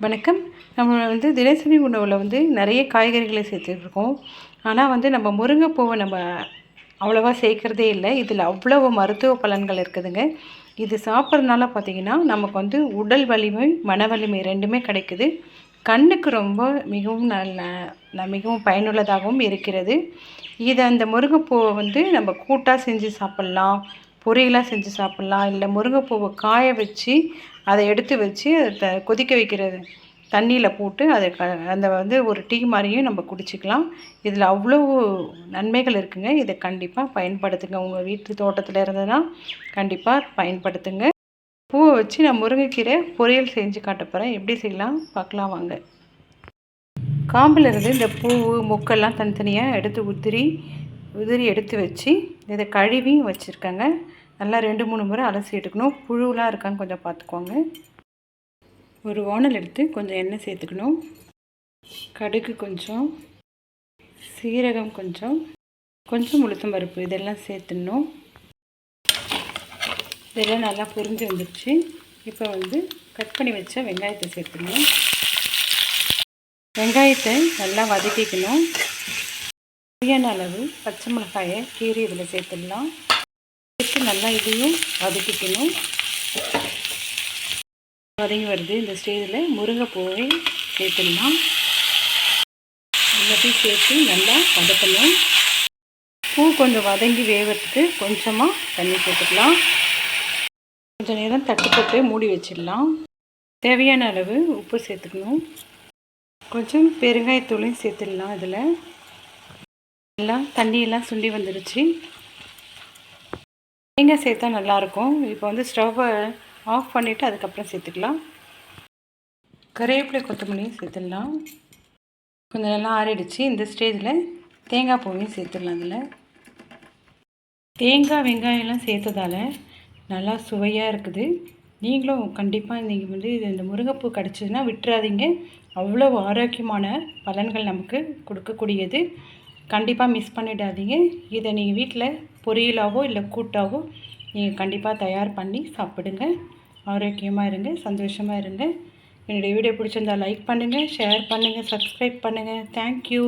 வணக்கம். நம்ம வந்து தினசரி உணவில் வந்து நிறைய காய்கறிகளை சேர்த்துட்ருக்கோம். ஆனால் வந்து நம்ம முருங்கைப்பூவை நம்ம அவ்வளோவா சேர்க்குறதே இல்லை. இதில் அவ்வளவு மருத்துவ பலன்கள் இருக்குதுங்க. இது சாப்பிட்றதுனால பார்த்திங்கன்னா நமக்கு வந்து உடல் வலிமை மன வலிமை ரெண்டுமே கிடைக்குது. கண்ணுக்கு ரொம்ப மிகவும் நல்ல மிகவும் பயனுள்ளதாகவும் இருக்கிறது. இதை அந்த முருங்கைப்பூவை வந்து நம்ம கூட்டாக செஞ்சு சாப்பிட்லாம். பொரியெல்லாம் செஞ்சு சாப்பிட்லாம். இல்லை முருங்கைப்பூவை காய வச்சு அதை எடுத்து வச்சு அதை கொதிக்க வைக்கிறது. தண்ணியில் போட்டு அதை க அந்த வந்து ஒரு டீ மாதிரியும் நம்ம குடிச்சிக்கலாம். இதில் அவ்வளோ நன்மைகள் இருக்குதுங்க இதை கண்டிப்பாக பயன்படுத்துங்க. உங்கள் வீட்டு தோட்டத்தில் இருந்ததுன்னா கண்டிப்பாக பயன்படுத்துங்க. பூவை வச்சு நான் முருங்கைக்கீரை பொரியல் செஞ்சு காட்ட போகிறேன் எப்படி செய்யலாம்? பார்க்கலாம் வாங்க. காம்பில் இருந்து இந்த பூ முக்கெல்லாம் தனித்தனியாக எடுத்து உதிரி உதிரி எடுத்து வச்சு இதை கழுவி வச்சுருக்கேங்க. நல்லா ரெண்டு மூணு முறை அலசி எடுக்கணும். புழுவெலாம் இருக்கான்னு கொஞ்சம் பார்த்துக்கோங்க. ஒரு வானல் எடுத்து கொஞ்சம் எண்ணெய் சேர்த்துக்கணும். கடுகு கொஞ்சம் சீரகம் கொஞ்சம் கொஞ்சம் உளுத்தம் பருப்பு இதெல்லாம் சேர்த்துடணும். இதெல்லாம் நல்லா புரிஞ்சு வந்துடுச்சு இப்போ வந்து கட் பண்ணி வச்ச வெங்காயத்தை சேர்த்துக்கணும் வெங்காயத்தை நல்லா வதக்கிக்கணும். சரியான அளவு பச்சை மிளகாயை கீரி இதில் சேர்த்துடலாம். சேர்த்து நல்லா இதையும் வதக்கிக்கணும். வதங்கி வருது. இந்த ஸ்டேஜில் முருங்கைப்பூவை சேர்த்துடலாம். எல்லாத்தையும் சேர்த்து நல்லா வதக்கணும். பூ கொஞ்சம் வதங்கி வேகிறதுக்கு கொஞ்சமாக தண்ணி சேர்த்துக்கலாம். கொஞ்சம் நேரம் தட்டு போட்டு மூடி வச்சிடலாம். தேவையான அளவு உப்பு சேர்த்துக்கணும். கொஞ்சம் பெருங்காயத்தூளையும் சேர்த்துடலாம் இதில். எல்லாம் தண்ணியெல்லாம் சுண்டி வந்துடுச்சு தேங்காய் சேர்த்தா நல்லாயிருக்கும் இப்போ வந்து ஸ்டவ்வை ஆஃப் பண்ணிவிட்டு அதுக்கப்புறம் சேர்த்துக்கலாம். கருவேப்பிலை கொத்தமல்லியும் சேர்த்துடலாம். கொஞ்சம் நல்லா ஆறிடுச்சு. இந்த ஸ்டேஜில் தேங்காய் பூவையும் சேர்த்துடலாம் அதில் தேங்காய் வெங்காயம்லாம் சேர்த்ததால் நல்லா சுவையாக இருக்குது. நீங்களும் கண்டிப்பாக நீங்கள் வந்து இது இந்த முருங்கைப்பூ கிடச்சிதுன்னா விட்டுறாதீங்க. அவ்வளோ ஆரோக்கியமான பலன்கள் நமக்கு கொடுக்கக்கூடியது. கண்டிப்பாக மிஸ் பண்ணிடாதீங்க. இதை நீங்கள் வீட்டில் பொரியலாவோ இல்லை கூட்டாவோ நீங்கள் கண்டிப்பாக தயார் பண்ணி சாப்பிடுங்க. ஆரோக்கியமாக இருங்க சந்தோஷமாக இருங்க. என்னுடைய வீடியோ பிடிச்சிருந்தால் லைக் பண்ணுங்கள் ஷேர் பண்ணுங்கள் சப்ஸ்கிரைப் பண்ணுங்கள் தேங்க்யூ